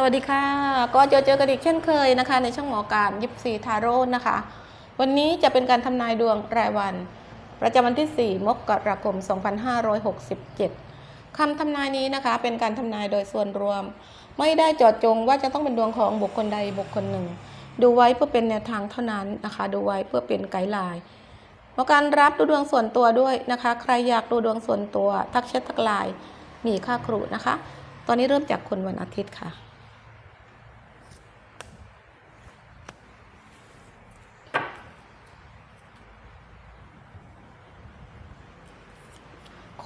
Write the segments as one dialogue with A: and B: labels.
A: สวัสดีค่ะ ก็เจอเจอกันอีกเช่นเคยนะคะ ในช่องหมอการยิปซีทาโร่นะคะ วันนี้จะเป็นการทำนายดวงรายวัน ประจำวันที่ 4 มกราคม 2567 คำทำนายนี้นะคะ เป็นการทำนายโดยส่วนรวม ไม่ได้เจาะจงว่าจะต้องเป็นดวงของบุคคลใดบุคคลหนึ่ง ดูไว้เพื่อเป็นแนวทางเท่านั้นนะคะ ดูไว้เพื่อเป็นไกด์ไลน์หมอการรับดูดวงส่วนตัวด้วยนะคะ ใครอยากดูดวงส่วนตัว ทักแชททักไลน์มีค่าครูนะคะ ตอนนี้เริ่มจากคนวันอาทิตย์ค่ะ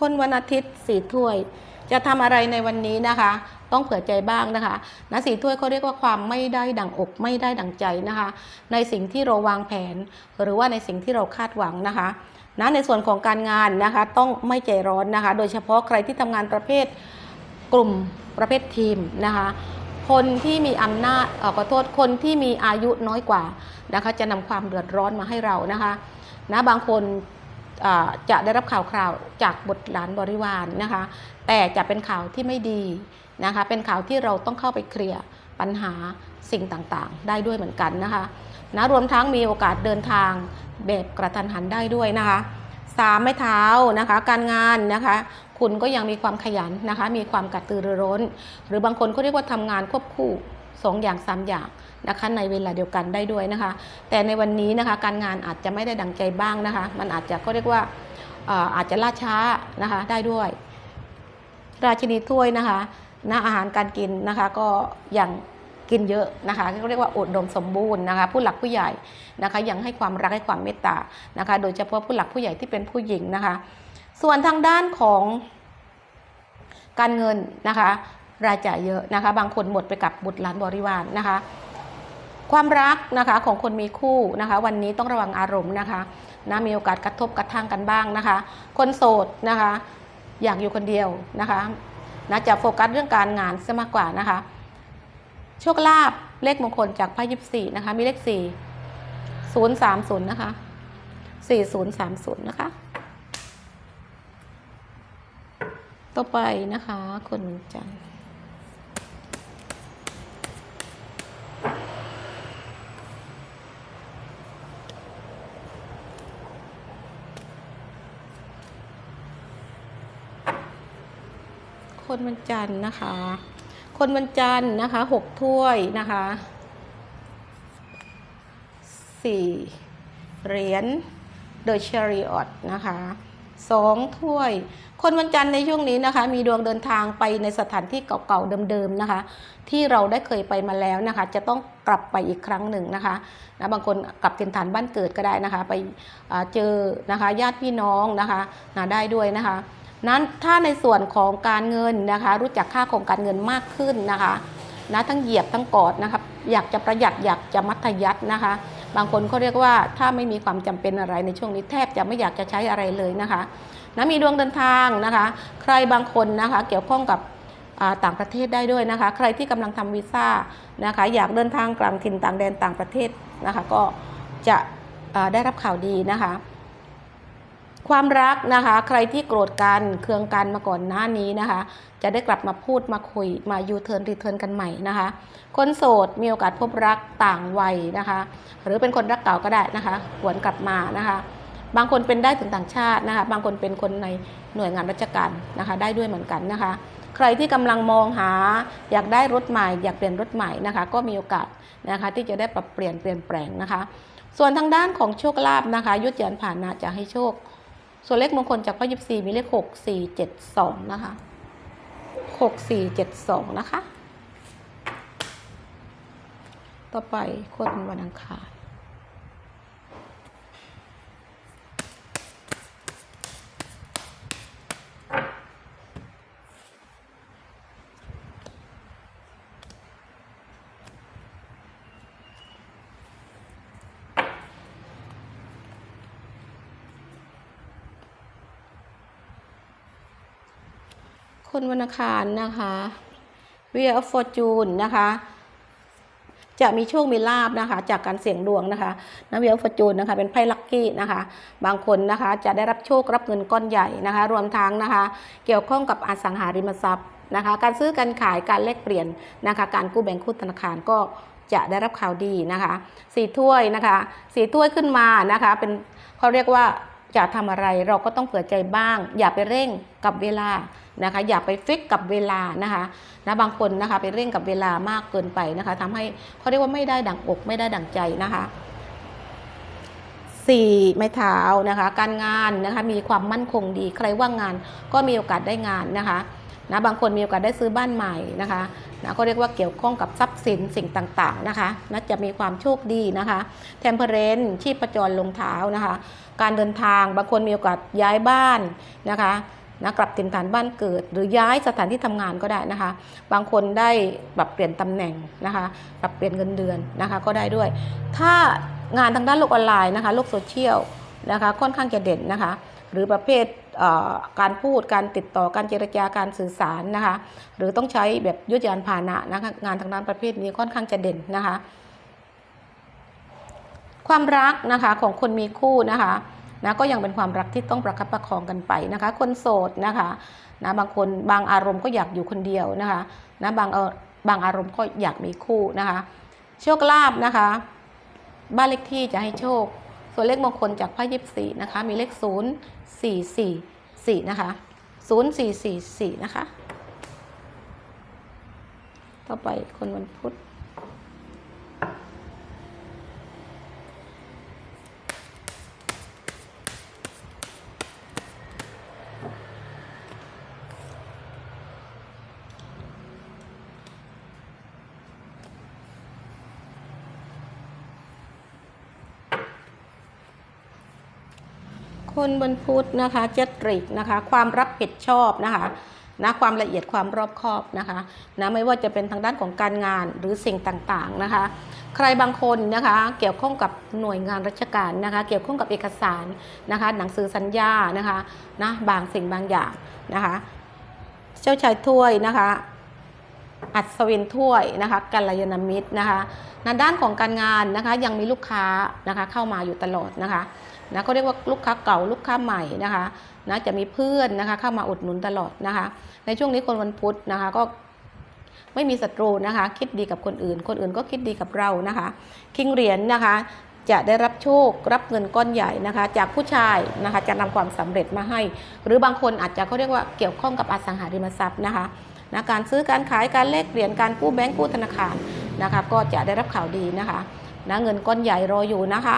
A: คนวันอาทิตย์สีถ้วย จะทำอะไรในวันนี้นะคะ ต้องเผื่อใจบ้างนะคะนะสีถ้วยเขาเรียกว่าความไม่ได้ดังอกไม่ได้ดังใจนะคะ ในสิ่งที่เราวางแผน หรือว่าในสิ่งที่เราคาดหวังนะคะนะในส่วนของการงานนะคะต้องไม่ใจร้อนนะคะ โดยเฉพาะใครที่ทำงานประเภทกลุ่มประเภททีมนะคะคนที่มีอำนาจขอโทษคนที่มีอายุน้อยกว่านะคะจะนำความเดือดร้อนมาให้เรานะคะนะบางคน จะได้รับข่าวคราวจากบุตรหลานบริวารนะคะ แต่จะเป็นข่าวที่ไม่ดีนะคะ เป็นข่าวที่เราต้องเข้าไปเคลียร์ปัญหาสิ่งต่างๆ ได้ด้วยเหมือนกันนะคะนะรวมทั้งมีโอกาสเดินทางแบบกระทันหันได้ด้วยนะคะสามไม้เท้านะคะการงานนะคะ คุณก็ยังมีความขยันนะคะ มีความกระตือรือร้น หรือบางคนก็เรียกว่าทำงานควบคู่สองอย่างสามอย่าง นะคะในเวลาเดียวกันได้ด้วยนะคะ แต่ในวันนี้นะคะการงานอาจจะไม่ได้ดังใจบ้างนะคะ มันอาจจะก็เรียกว่าอาจจะล่าช้านะคะได้ด้วย ราชินีถ้วยนะคะนะอาหารการกินนะคะก็ยังกินเยอะนะคะก็เรียกว่าอุดมสมบูรณ์นะคะ ผู้หลักผู้ใหญ่นะคะ ยังให้ความรักให้ความเมตตานะคะ โดยเฉพาะผู้หลักผู้ใหญ่ที่เป็นผู้หญิงนะคะ ส่วนทางด้านของการเงินนะคะ รายจ่ายเยอะนะคะ บางคนหมดไปกับบุตรหลานบริวารนะคะ ความรักนะคะของคนมีคู่นะคะ วันนี้ต้องระวังอารมณ์นะคะนะมีโอกาสกระทบกระทั่งกันบ้างนะคะ คนโสดนะคะ อยากอยู่คนเดียวนะคะนะจะโฟกัสเรื่องการงานซะมากกว่านะคะ โชคลาภเลขมงคลจากไพ่ยิปซีนะคะ มีเลขสี่ศูนย์สามศูนย์นะคะสี่ศูนย์สามศูนย์นะคะ ต่อไปนะคะ คนวันจันทร์ คนวันจันทร์นะคะ คนวันจันทร์นะคะหกถ้วยนะคะสี่เหรียญเดอะชริออตนะคะสองถ้วย คนวันจันทร์ในช่วงนี้นะคะ มีดวงเดินทางไปในสถานที่เก่าๆเดิมๆนะคะ ที่เราได้เคยไปมาแล้วนะคะ จะต้องกลับไปอีกครั้งหนึ่งนะคะนะบางคนกลับถิ่นฐานบ้านเกิดก็ได้นะคะ ไปเจอนะคะญาติพี่น้องนะคะนะได้ด้วยนะคะ นั้นถ้าในส่วนของการเงินนะคะ รู้จักค่าของการเงินมากขึ้นนะคะนะทั้งเหยียบทั้งกอดนะคะอยากจะประหยัดอยากจะมัธยัตินะคะ บางคนเขาเรียกว่าถ้าไม่มีความจำเป็นอะไรในช่วงนี้แทบจะไม่อยากจะใช้อะไรเลยนะคะนะมีดวงเดินทางนะคะ ใครบางคนนะคะเกี่ยวข้องกับต่างประเทศได้ด้วยนะคะ ใครที่กำลังทำวีซ่านะคะ อยากเดินทางกลางถิ่นต่างแดนต่างประเทศนะคะ ก็จะได้รับข่าวดีนะคะ ความรักนะคะ ใครที่โกรธกันเคืองกันมาก่อนหน้านี้นะคะ จะได้กลับมาพูดมาคุยมายูเทิร์นรีเทิร์นกันใหม่นะคะ คนโสดมีโอกาสพบรักต่างวัยนะคะ หรือเป็นคนรักเก่าก็ได้นะคะหวนกลับมานะคะ บางคนเป็นได้ถึงต่างชาตินะคะ บางคนเป็นคนในหน่วยงานราชการนะคะ ได้ด้วยเหมือนกันนะคะ ใครที่กำลังมองหา อยากได้รถใหม่ อยากเปลี่ยนรถใหม่นะคะ ก็มีโอกาสนะคะ ที่จะได้ปรับเปลี่ยนเปลี่ยนแปลงนะคะ ส่วนทางด้านของโชคลาภนะคะยุติยันผ่านนาจะให้โชค ส่วนเลขมงคลจากพ่อยิบสี่มีเลขหกสี่เจ็ดสองนะคะหกสี่เจ็ดสองนะคะ ต่อไปคนวันอังคาร คนวันอังคารนะคะ Wheel of Fortune นะคะจะมีโชคมีลาบนะคะ จากการเสี่ยงดวงนะคะนะ Wheel of Fortune นะคะ เป็นไพ่ลัคกี้นะคะ บางคนนะคะจะได้รับโชครับเงินก้อนใหญ่นะคะ รวมทั้งนะคะ เกี่ยวข้องกับอสังหาริมทรัพย์นะคะ การซื้อการขายการแลกเปลี่ยนนะคะ การกู้แบงค์กู้ธนาคารก็จะได้รับข่าวดีนะคะสีถ้วยนะคะสีถ้วยขึ้นมานะคะ เป็นเขาเรียกว่าจะทำอะไรเราก็ต้องเผื่อใจบ้าง อย่าไปเร่งกับเวลา นะคะ อย่าไปฟิกกับเวลานะคะนะบางคนนะคะไปเร่งกับเวลามากเกินไปนะคะทำให้เขาเรียกว่าไม่ได้ดั่งอกไม่ได้ดั่งใจนะคะสี่ไม้เท้านะคะ การงานนะคะมีความมั่นคงดี ใครว่างงานก็มีโอกาสได้งานนะคะนะบางคนมีโอกาสได้ซื้อบ้านใหม่นะคะนะก็เรียกว่าเกี่ยวข้องกับทรัพย์สินสิ่งต่างๆนะคะนะจะมีความโชคดีนะคะเทมเพเรนชีพประจรลงเท้านะคะ การเดินทางบางคนมีโอกาสย้ายบ้านนะคะ นะกลับถิ่นฐานบ้านเกิด หรือย้ายสถานที่ทำงานก็ได้นะคะ บางคนได้ปรับเปลี่ยนตำแหน่งนะคะปรับเปลี่ยนเงินเดือนนะคะก็ได้ด้วย ถ้างานทางด้านโลกออนไลน์นะคะโลกโซเชียลนะคะค่อนข้างจะเด่นนะคะหรือประเภทการพูดการติดต่อการเจรจาการสื่อสารนะคะหรือต้องใช้แบบยุทธยานพาหนะนะคะงานทางด้านประเภทนี้ค่อนข้างจะเด่นนะคะ ความรักนะคะของคนมีคู่นะคะ นะก็ยังเป็นความรักที่ต้องประคับประคองกันไปนะคะ คนโสดนะคะนะบางคนบางอารมณ์ก็อยากอยู่คนเดียวนะคะนะบางเออบางอารมณ์ก็อยากมีคู่นะคะโชคลาภนะคะ บ้านเลขที่จะให้โชค ส่วนเลขมงคลจากไพ่ยิบสี่นะคะ มีเลขศูนย์สี่สี่สี่นะคะศูนย์สี่สี่สี่นะคะ ต่อไปคนวันพุธ คนบนพุทธนะคะเจตริกนะคะความรับผิดชอบนะคะนะความละเอียดความรอบคอบนะคะนะไม่ว่าจะเป็นทางด้านของการงานหรือสิ่งต่างๆนะคะใครบางคนนะคะเกี่ยวข้องกับหน่วยงานราชการนะคะเกี่ยวข้องกับเอกสารนะคะหนังสือสัญญานะคะนะบางสิ่งบางอย่างนะคะเจ้าชายถ้วยนะคะ อัศวินถ้วยนะคะกัลยาณมิตรนะคะในด้านของการงานนะคะยังมีลูกค้านะคะเข้ามาอยู่ตลอดนะคะนะก็เรียกว่าลูกค้าเก่าลูกค้าใหม่นะคะนะจะมีเพื่อนนะคะเข้ามาอุดหนุนตลอดนะคะ ในช่วงนี้คนวันพุธนะคะก็ไม่มีศัตรูนะคะ คิดดีกับคนอื่น คนอื่นก็คิดดีกับเรานะคะ คิงเหรียญนะคะจะได้รับโชครับเงินก้อนใหญ่นะคะ จากผู้ชายนะคะจะนำความสำเร็จมาให้ หรือบางคนอาจจะเขาเรียกว่าเกี่ยวข้องกับอสังหาริมทรัพย์นะคะ นะการซื้อการขายการแลกเปลี่ยนการกู้แบงก์กู้ธนาคารนะคะก็จะได้รับข่าวดีนะคะนะเงินก้อนใหญ่รออยู่นะคะ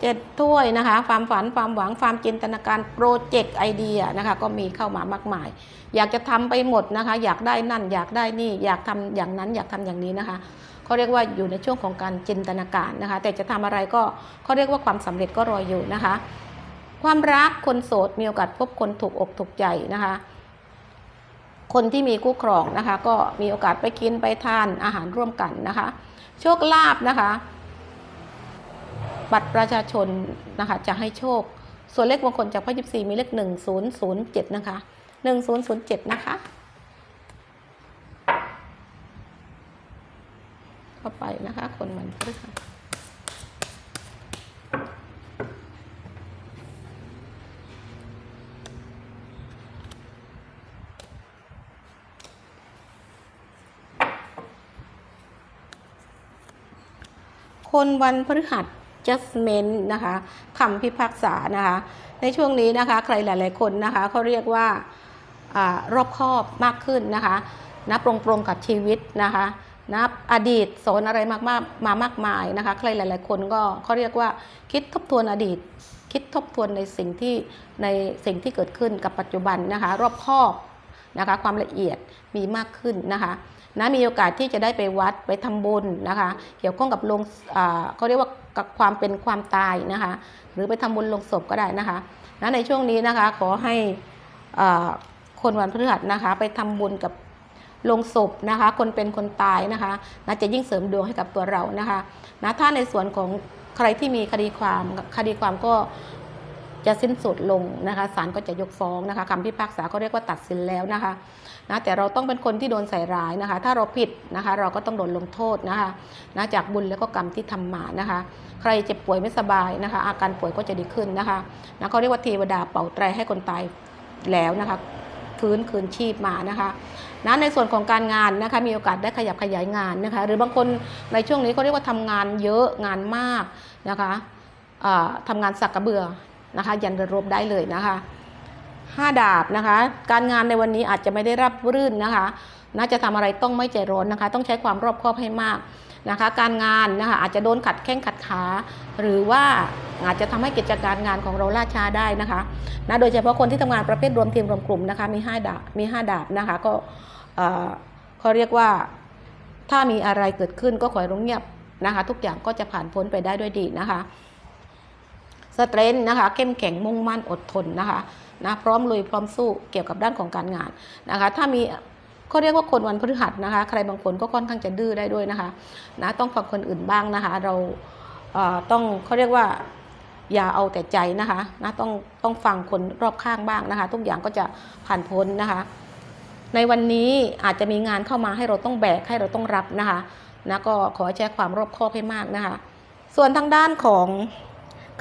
A: เจ็ดถ้วยนะคะ ความฝันความหวังความจินตนาการโปรเจกต์ไอเดียนะคะก็มีเข้ามามากมาย อยากจะทำไปหมดนะคะ อยากได้นั่นอยากได้นี่อยากทำอย่างนั้นอยากทำอย่างนี้นะคะเขาเรียกว่าอยู่ในช่วงของการจินตนาการนะคะ แต่จะทำอะไรก็เขาเรียกว่าความสำเร็จก็รออยู่นะคะ ความรักคนโสดมีโอกาสพบคนถูกอกถูกใจนะคะ คนที่มีคู่ครองนะคะ ก็มีโอกาสไปกินไปทานอาหารร่วมกันนะคะ โชคลาภนะคะ บัตรประชาชนนะคะจะให้โชค ส่วนเลขมงคลจากพระยิบสี่มีเลขหนึ่งศูนย์ศูนย์เจ็ดนะคะหนึ่งศูนย์ศูนย์เจ็ดนะคะเข้าไปนะคะ คนวันพฤหัส คนวันพฤหัส judgment นะคะคำพิพากษานะคะ ในช่วงนี้นะคะ ใครหลาย ๆ คนนะคะเขาเรียกว่าอรอบคอบมากขึ้นนะคะนะปรงปรงๆกับชีวิตนะคะนะอดีตสอนอะไรมากมากมามากมายนะคะ ใครหลาย ๆ คนก็เขาเรียกว่าคิดทบทวนอดีต คิดทบทวนในสิ่งที่ในสิ่งที่เกิดขึ้นกับปัจจุบันนะคะ รอบคอบนะคะ ความละเอียดมีมากขึ้นนะคะ นะมีโอกาสที่จะได้ไปวัดไปทำบุญนะคะ เกี่ยวข้องกับลงอ่าเขาเรียกว่ากับความเป็นความตายนะคะ หรือไปทำบุญลงศพก็ได้นะคะนะในช่วงนี้นะคะขอให้อ่าคนวันพฤหัสนะคะ ไปทำบุญกับลงศพนะคะ คนเป็นคนตายนะคะนะจะยิ่งเสริมดวงให้กับตัวเรานะคะนะถ้าในส่วนของใครที่มีคดีความคดีความก็ จะสิ้นสุดลงนะคะศาลก็จะยกฟ้องนะคะคำพิพากษาก็เรียกว่าตัดสินแล้วนะคะนะแต่เราต้องเป็นคนที่โดนใส่ร้ายนะคะ ถ้าเราผิดนะคะเราก็ต้องโดนลงโทษนะคะนะจากบุญแล้วก็กรรมที่ทำมานะคะ ใครเจ็บป่วยไม่สบายนะคะ อาการป่วยก็จะดีขึ้นนะคะนะเขาเรียกว่าเทวดาเป่าแตรให้คนตายแล้วนะคะฟื้นคืนชีพมานะคะนะในส่วนของการงานนะคะมีโอกาสได้ขยับขยายงานนะคะ หรือบางคนในช่วงนี้เขาเรียกว่าทำงานเยอะงานมากนะคะทำงานสักกระเบือ นะคะ ยันระรบได้เลยนะคะห้าดาบนะคะ การงานในวันนี้อาจจะไม่ได้รับรื่นนะคะ น่าจะทำอะไรต้องไม่ใจร้อนนะคะ ต้องใช้ความรอบคอบให้มากนะคะ การงานนะคะอาจจะโดนขัดแข้งขัดขา หรือว่าอาจจะทำให้กิจการงานของเราล่าช้าได้นะคะนะโดยเฉพาะคนที่ทำงานประเภทรวมทีมรวมกลุ่มนะคะ มี5ดาบมี5ดาบนะคะ ก็เขาเรียกว่าถ้ามีอะไรเกิดขึ้นก็ขอให้รู้เงียบนะคะ ทุกอย่างก็จะผ่านพ้นไปได้ด้วยดีนะคะ สเตรนท์นะคะ เข้มแข็งมุ่งมั่นอดทนนะคะนะพร้อมลุยพร้อมสู้เกี่ยวกับด้านของการงานนะคะ ถ้ามีเขาเรียกว่าคนวันพฤหัสนะคะ ใครบางคนก็ค่อนข้างจะดื้อได้ด้วยนะคะนะต้องฟังคนอื่นบ้างนะคะ เราเอ่อต้องเขาเรียกว่าอย่าเอาแต่ใจนะคะนะต้องต้องฟังคนรอบข้างบ้างนะคะ ทุกอย่างก็จะผ่านพ้นนะคะ ในวันนี้อาจจะมีงานเข้ามาให้เราต้องแบกให้เราต้องรับนะคะนะก็ขอใช้ความรอบคอบให้มากนะคะ ส่วนทางด้านของ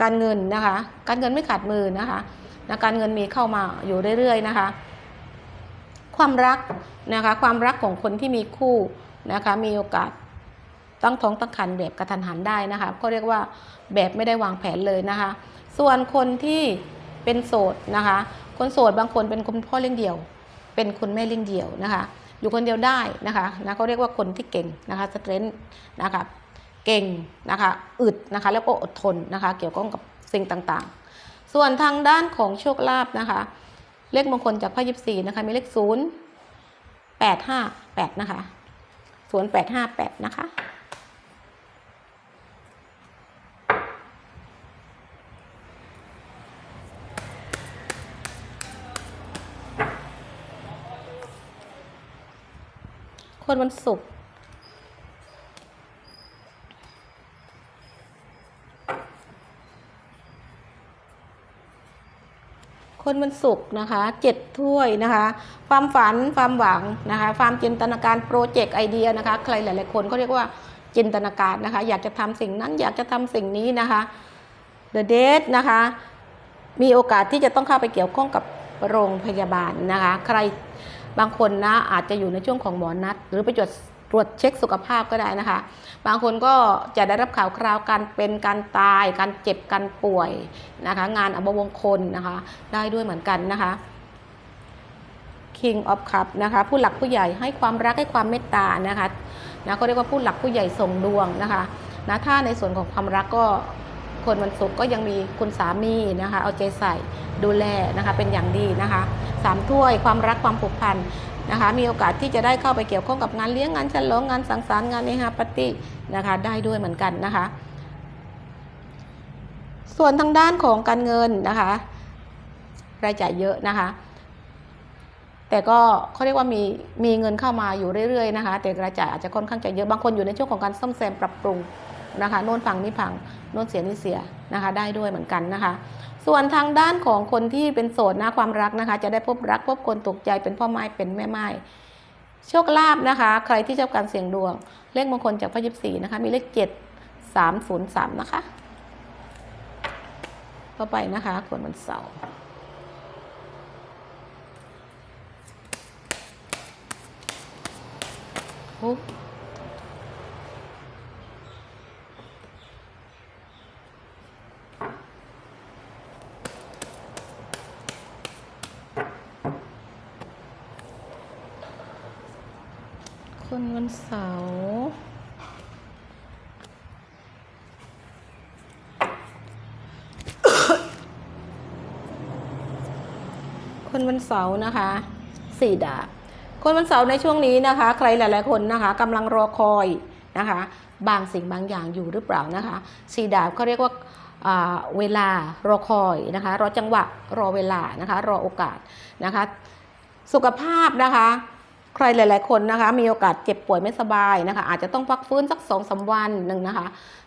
A: การเงินนะคะ การเงินไม่ขาดมือนะคะนะการเงินมีเข้ามาอยู่เรื่อยๆนะคะ ความรักนะคะ ความรักของคนที่มีคู่นะคะ มีโอกาสตั้งท้องตั้งครรภ์แบบกระทันหันได้นะคะก็เรียกว่าแบบไม่ได้วางแผนเลยนะคะ ส่วนคนที่เป็นโสดนะคะ คนโสดบางคนเป็นคุณพ่อเลี้ยงเดี่ยว เป็นคุณแม่เลี้ยงเดี่ยวนะคะ อยู่คนเดียวได้นะคะนะเขาเรียกว่าคนที่เก่งนะคะสเตรนท์นะคะ เก่งนะคะอึดนะคะแล้วก็อดทนนะคะเกี่ยวข้องกับสิ่งต่างๆ ส่วนทางด้านของโชคลาภนะคะเลขมงคลจากพระยิบสี่นะคะมีเลขศูนย์แปดห้าแปดนะคะศูนย์แปดห้าแปดนะคะคนวันศุกร์ คนวันศุกนะคะเจ็ดถ้วยนะคะ ความฝันความหวังนะคะ ความจินตนาการโปรเจกต์ไอเดียนะคะ ใครหลายๆคนก็เรียกว่าจินตนาการนะคะ อยากจะทำสิ่งนั้นอยากจะทำสิ่งนี้นะคะ The Date นะคะ มีโอกาสที่จะต้องเข้าไปเกี่ยวข้องกับโรงพยาบาลนะคะ ใครบางคนนะอาจจะอยู่ในช่วงของหมอนัด หรือไปตรวจ ตรวจเช็คสุขภาพก็ได้นะคะ บางคนก็จะได้รับข่าวคราวการเป็นการตาย การเจ็บการป่วยนะคะ งานอบวงคลนะคะ ได้ด้วยเหมือนกันนะคะ King of Cup นะคะ ผู้หลักผู้ใหญ่ให้ความรักให้ความเมตตานะคะนะก็เรียกว่าผู้หลักผู้ใหญ่ส่งดวงนะคะนะถ้าในส่วนของความรักก็คนวันศุกร์ก็ยังมีคุณสามีนะคะ เอาใจใส่ดูแลนะคะเป็นอย่างดีนะคะสามถ้วยความรักความผูกพัน นะคะ มีโอกาสที่จะได้เข้าไปเกี่ยวข้องกับงานเลี้ยงงานฉลองงานสังสรรค์งานเนฮาปาร์ตี้นะคะ ได้ด้วยเหมือนกันนะคะ ส่วนทางด้านของการเงินนะคะ รายจ่ายเยอะนะคะ แต่ก็เขาเรียกว่ามีมีเงินเข้ามาอยู่เรื่อยๆนะคะ แต่รายจ่ายอาจจะค่อนข้างจะเยอะบางคนอยู่ในช่วงของการซ่อมแซมปรับปรุงนะคะโน่นพังนี่พังโน่นเสียนี่เสียนะคะ ได้ด้วยเหมือนกันนะคะ ส่วนทางด้านของคนที่เป็นโสดนะความรักนะคะ จะได้พบรักพบคนตกใจเป็นพ่อไม้เป็นแม่ไม้โชคลาภนะคะ ใครที่ชอบการเสี่ยงดวง เลขมงคลจากพระยิบสีนะคะ มีเลขเจ็ดสามศูนย์สามนะคะเข้าไปนะคะคนวันเสาร์โอ้ คนวันเสาร์ คนวันเสาร์นะคะสี่ดาบคนวันเสาร์ในช่วงนี้นะคะ ใครหลาย ๆ คนนะคะกำลังรอคอยนะคะ บางสิ่งบางอย่างอยู่หรือเปล่านะคะสี่ดาบเขาเรียกว่าอ่าเวลารอคอยนะคะ รอจังหวะรอเวลานะคะ รอโอกาสนะคะ สุขภาพนะคะ ใครหลาย ๆ คนนะคะ มีโอกาสเจ็บป่วยไม่สบายนะคะ อาจจะต้องพักฟื้นสักสองสาวันหนึ่งนะคะ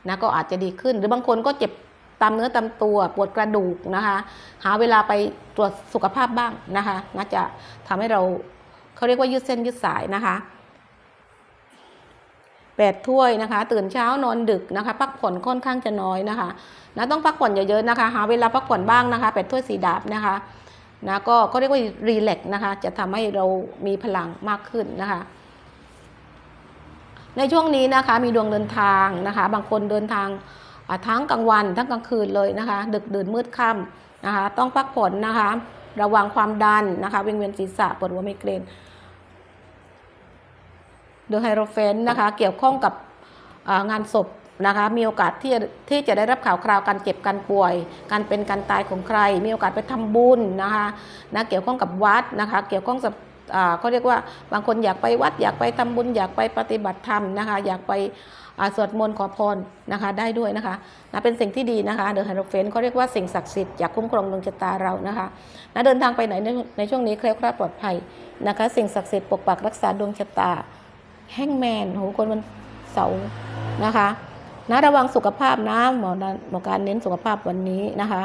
A: นะก็อาจจะดีขึ้นหรือบางคนก็เจ็บ ตามเนื้อตามตัวปวดกระดูกนะคะ หาเวลาไปตรวจสุขภาพบ้างนะคะน่าจะทำให้เราเขาเรียกว่ายืดเส้นยืดสายนะคะแปดถ้วยนะคะ ตื่นเช้านอนดึกนะคะ พักผ่อนค่อนข้างจะน้อยนะคะนะต้องพักผ่อนเยอะๆนะคะ หาเวลาพักผ่อนบ้างนะคะแปดถ้วยสีดาบนะคะนะก็ก็เรียกว่ารีแลกนะคะ จะทำให้เรามีพลังมากขึ้นนะคะในช่วงนี้นะคะมีดวงเดินทางนะคะ บางคนเดินทาง ทั้งกลางวันทั้งกลางคืนเลยนะคะ ดึกดื่นมืดค่ำนะคะ ต้องพักผ่อนนะคะ ระวังความดันนะคะวิงเวียนศีรษะปวดหัวไมเกรนเดอะไฮโรเฟนนะคะ เกี่ยวข้องกับงานศพนะคะ มีโอกาสที่จะที่จะได้รับข่าวคราวการเจ็บการป่วย การเป็นการตายของใคร มีโอกาสไปทำบุญนะคะนะเกี่ยวข้องกับวัดนะคะ เกี่ยวข้องกับอ่าเขาเรียกว่าบางคนอยากไปวัดอยากไปทำบุญอยากไปปฏิบัติธรรมนะคะ อยากไป สวดมนต์ขอพรนะคะได้ด้วยนะคะนะเป็นสิ่งที่ดีนะคะเดอะไฮโรเฟนเขาเรียกว่าสิ่งศักดิ์สิทธิ์อยากคุ้มครองดวงชะตาเรานะคะนะเดินทางไปไหนในในช่วงนี้แคล้วคลาดปลอดภัยนะคะ สิ่งศักดิ์สิทธิ์ปกปักรักษาดวงชะตาแห้งแมนโหคนมันเสาร์นะคะนะระวังสุขภาพนะหมอนะหมอการเน้นสุขภาพวันนี้นะคะ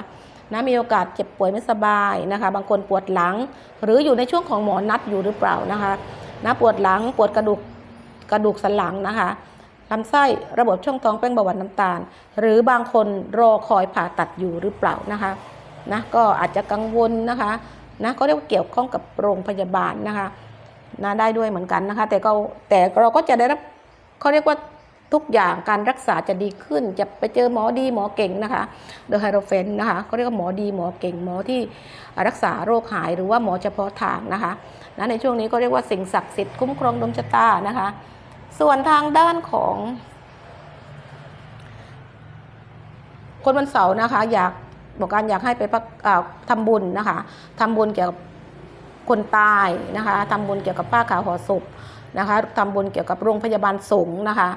A: นะมีโอกาสเจ็บป่วยไม่สบายนะคะ บางคนปวดหลัง หรืออยู่ในช่วงของหมอนัดอยู่หรือเปล่านะคะนะปวดหลังปวดกระดูกกระดูกสันหลังนะคะ ลำไส้ระบบช่องท้องแป้งเบาหวานน้ำตาล หรือบางคนรอคอยผ่าตัดอยู่หรือเปล่านะคะนะก็อาจจะกังวลนะคะนะก็เรียกว่าเกี่ยวข้องกับโรงพยาบาลนะคะนะได้ด้วยเหมือนกันนะคะ แต่ก็แต่เราก็จะได้รับเขาเรียกว่าทุกอย่างการรักษาจะดีขึ้น จะไปเจอหมอดีหมอเก่งนะคะโดยไฮโรเฟนนะคะเขาเรียกว่าหมอดีหมอเก่งหมอที่รักษาโรคหายหรือว่าหมอเฉพาะทางนะคะนะในช่วงนี้ก็เรียกว่าสิ่งศักดิ์สิทธิ์คุ้มครองดวงชะตานะคะ ส่วนทางด้านของ คนวันเสาร์นะคะ อยากบอกการอยากให้ไปพักอ่าทำบุญนะคะทำบุญเกี่ยวกับคนตายนะคะทำบุญเกี่ยวกับผ้าขาวห่อศพนะคะทำบุญเกี่ยวกับโรงพยาบาลสงฆ์นะคะ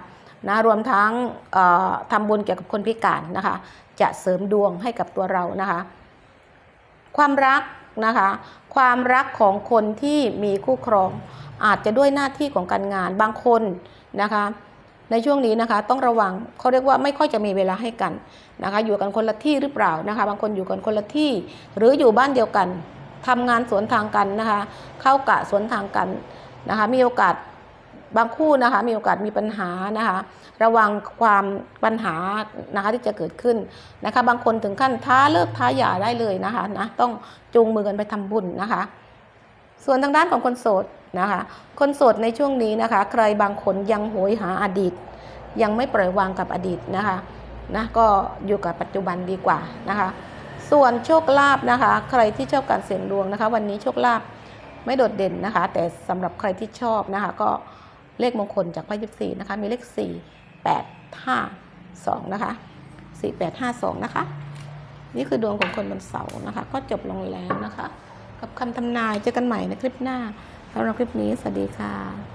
A: นะรวมทั้งเอ่อทำบุญเกี่ยวกับคนพิการนะคะ จะเสริมดวงให้กับตัวเรานะคะ ความรัก นะคะ ความรักของคนที่มีคู่ครอง อาจจะด้วยหน้าที่ของการงานบางคนนะคะ ในช่วงนี้นะคะต้องระวังเขาเรียกว่าไม่ค่อยจะมีเวลาให้กันนะคะ อยู่กันคนละที่หรือเปล่านะคะ บางคนอยู่กันคนละที่ หรืออยู่บ้านเดียวกันทำงานสวนทางกันนะคะ เข้ากะสวนทางกันนะคะ มีโอกาส บางคู่นะคะมีโอกาสมีปัญหานะคะระวังความปัญหานะคะที่จะเกิดขึ้นนะคะบางคนถึงขั้นท้าเลิกท้าหย่าได้เลยนะคะนะต้องจูงมือกันไปทำบุญนะคะ ส่วนทางด้านของคนโสดนะคะคนโสดในช่วงนี้นะคะใครบางคนยังโหยหาอดีต ยังไม่ปล่อยวางกับอดีตนะคะนะก็อยู่กับปัจจุบันดีกว่านะคะ ส่วนโชคลาภนะคะ ใครที่ชอบการเสี่ยงดวงนะคะ วันนี้โชคลาภไม่โดดเด่นนะคะ แต่สำหรับใครที่ชอบนะคะก็ เลขมงคลจากไพ่ยิปซีนะคะ มีเลข 4 8 5 2 นะคะ 4 8 5 2 นะคะ นี่คือดวงของคนวันเสาร์นะคะ ก็จบลงแล้วนะคะ กับคำทำนายเจอกันใหม่ในคลิปหน้าสำหรับคลิปนี้ สวัสดีค่ะ